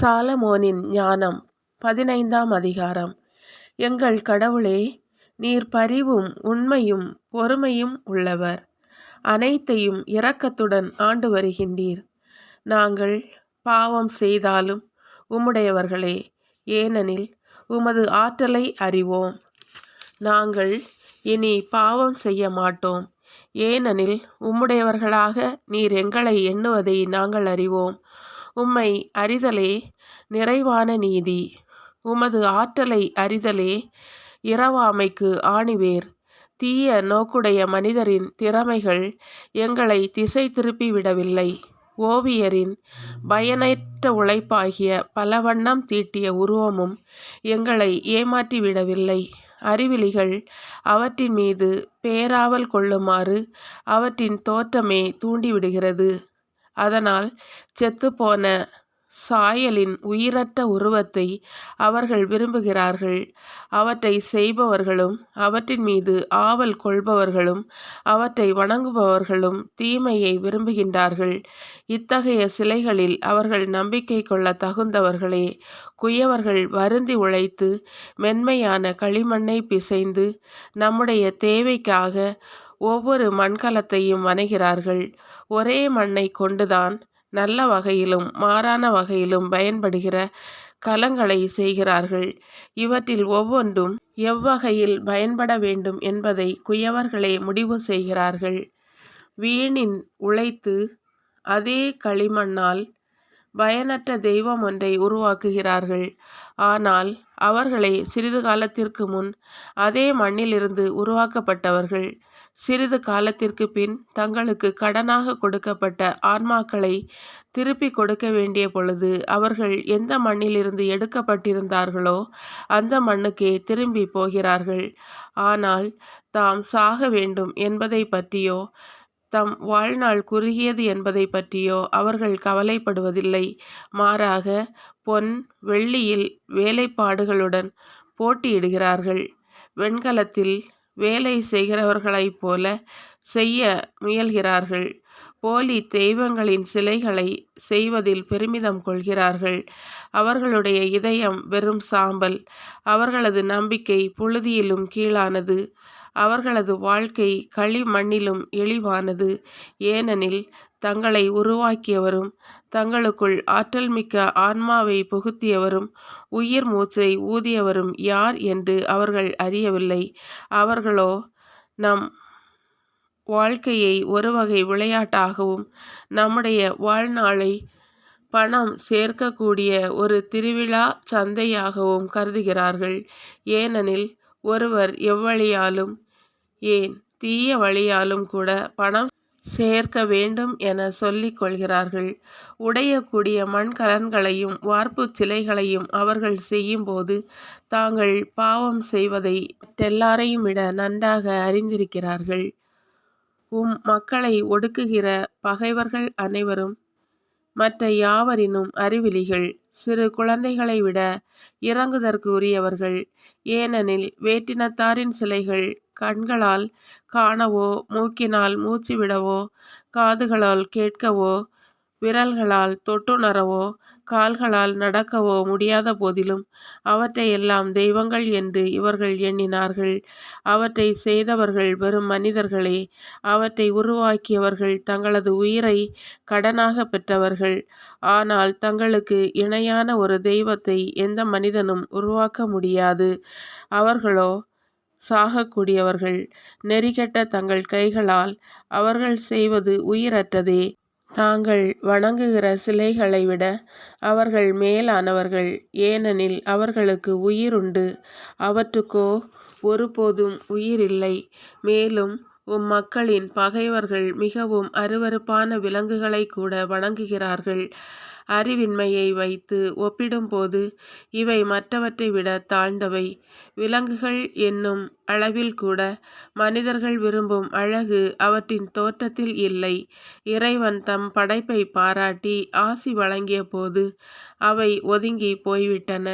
சாலமோனின் ஞானம் பதினைந்தாம் அதிகாரம். எங்கள் கடவுளே நீர் பரிவும் உண்மையும் பொறுமையும் உள்ளவர். அனைத்தையும் இரக்கத்துடன் ஆண்டு வருகின்றீர். நாங்கள் பாவம் செய்தாலும் உம்முடையவர்களே ஏனெனில் உமது ஆற்றலை அறிவோம். நாங்கள் இனி பாவம் செய்ய மாட்டோம். ஏனெனில் உம்முடையவர்களாக நீர் எங்களை எண்ணுவதை நாங்கள் அறிவோம். உம்மை அறிதலே நிறைவான நீதி. உமது ஆற்றலை அறிதலே இரவாமைக்கு ஆணிவேர். தீய நோக்குடைய மனிதரின் திறமைகள் எங்களை திசை திருப்பி விடவில்லை ஓவியரின் பயனற்ற உழைப்பாகிய பல வண்ணம் தீட்டிய உருவமும் எங்களை ஏமாற்றி விடவில்லை அறிவிலிகள் அவற்றின் மீது பேராவல் கொள்ளுமாறு அவற்றின் தோற்றமே தூண்டிவிடுகிறது. அதனால் செத்துப்போன சாயலின் உயிரற்ற உருவத்தை அவர்கள் விரும்புகிறார்கள். அவற்றை செய்பவர்களும் அவற்றின் மீது ஆவல் கொள்பவர்களும் அவற்றை வணங்குபவர்களும் தீமையை விரும்புகின்றார்கள். இத்தகைய சிலைகளில் அவர்கள் நம்பிக்கை கொள்ள தகுந்தவர்களே குயவர்கள் வருந்தி உழைத்து மென்மையான களிமண்ணை பிசைந்து நம்முடைய தேவைக்காக ஒவ்வொரு மண்கலத்தையும் வணைகிறார்கள் ஒரே மண்ணை கொண்டுதான் நல்ல வகையிலும் மாறான வகையிலும் பயன்படுகிற கலங்களை செய்கிறார்கள். இவற்றில் ஒவ்வொன்றும் எவ்வகையில் பயன்பட வேண்டும் என்பதை குயவர்களே முடிவு செய்கிறார்கள். வீணின் உழைத்து அதே களிமண்ணால் பயனற்ற தெய்வம் ஒன்றை உருவாக்குகிறார்கள். ஆனால் அவர்களே சிறிது காலத்திற்கு முன் அதே மண்ணிலிருந்து உருவாக்கப்பட்டவர்கள். சிறிது காலத்திற்கு பின் தங்களுக்கு கடனாக கொடுக்கப்பட்ட ஆன்மாக்களை திருப்பி கொடுக்க வேண்டிய பொழுது அவர்கள் எந்த மண்ணிலிருந்து எடுக்கப்பட்டிருந்தார்களோ அந்த மண்ணுக்கே திரும்பி போகிறார்கள். ஆனால் தாம் சாக வேண்டும் என்பதை பற்றியோ தம் வாழ்நாள் குறுகியது என்பதை பற்றியோ அவர்கள் கவலைப்படுவதில்லை. மாறாக பொன் வெள்ளியில் வேலைப்பாடுகளுடன் போட்டியிடுகிறார்கள். வெண்கலத்தில் வேலை செய்கிறவர்களைப் போல செய்ய முயல்கிறார்கள். போலி தெய்வங்களின் சிலைகளை செய்வதில் பெருமிதம் கொள்கிறார்கள். அவர்களுடைய இதயம் வெறும் சாம்பல். அவர்களது நம்பிக்கை புழுதியிலும் கீழானது. அவர்களது வாழ்க்கை களிமண்ணிலும் எளிவானது ஏனெனில் தங்களை உருவாக்கியவரும் தங்களுக்குள் ஆற்றல் மிக்க ஆன்மாவை புகுத்தியவரும் உயிர் மூச்சை ஊதியவரும் யார் என்று அவர்கள் அறியவில்லை. அவர்களோ நம் வாழ்க்கையை ஒரு வகை விளையாட்டாகவும் நம்முடைய வாழ்நாளை பணம் சேர்க்கக்கூடிய ஒரு திருவிழா சந்தையாகவும் கருதுகிறார்கள். ஏனெனில் ஒருவர் எவ்வழியாலும் ஏன் தீய வழியாலும் கூட பணம் சேர்க்க வேண்டும் என சொல்லிக் கொள்கிறார்கள். உடையக்கூடிய மண்கலன்களையும் வார்ப்பு சிலைகளையும் அவர்கள் செய்யும்போது தாங்கள் பாவம் செய்வதை எல்லாரையும் விட நன்றாக அறிந்திருக்கிறார்கள். உம் மக்களை ஒடுக்குகிற பகைவர்கள் அனைவரும் மற்ற யாவரினும் அறிவிலிகள் சிறு குழந்தைகளை விட இறங்குதற்கு உரியவர்கள். ஏனெனில் வேற்றினத்தாரின் சிலைகள் கண்களால் காணவோ மூக்கினால் மூச்சு விடவோ காதுகளால் கேட்கவோ விரல்களால் தொட்டுணரவோ கால்களால் நடக்கவோ முடியாத போதிலும் அவற்றையெல்லாம் தெய்வங்கள் என்று இவர்கள் எண்ணினார்கள். அவற்றை செய்தவர்கள் வெறும் மனிதர்களே. அவற்றை உருவாக்கியவர்கள் தங்களது உயிரை கடனாக பெற்றவர்கள். ஆனால் தங்களுக்கு இணையான ஒரு தெய்வத்தை எந்த மனிதனும் உருவாக்க முடியாது. அவர்களோ சாகக்கூடியவர்கள். நெறிகெட்ட தங்கள் கைகளால் அவர்கள் செய்வது உயிரற்றதே. தாங்கள் வணங்குகிற சிலைகளை விட அவர்கள் மேலானவர்கள். ஏனெனில் அவர்களுக்கு உயிருண்டு. அவற்றுக்கோ ஒருபோதும் உயிரில்லை. மேலும் உம் மக்களின் பகைவர்கள் மிகவும் அருவருப்பான விலங்குகளை கூட வணங்குகிறார்கள். அறிவின்மையை வைத்து ஒப்பிடும்போது இவை மற்றவற்றை விட தாழ்ந்தவை. விலங்குகள் என்னும் அளவில் கூட மனிதர்கள் விரும்பும் அழகு அவற்றின் தோற்றத்தில் இல்லை. இறைவன் தம் படைப்பை பாராட்டி ஆசி வழங்கிய போது அவை ஒதுங்கி போய்விட்டன.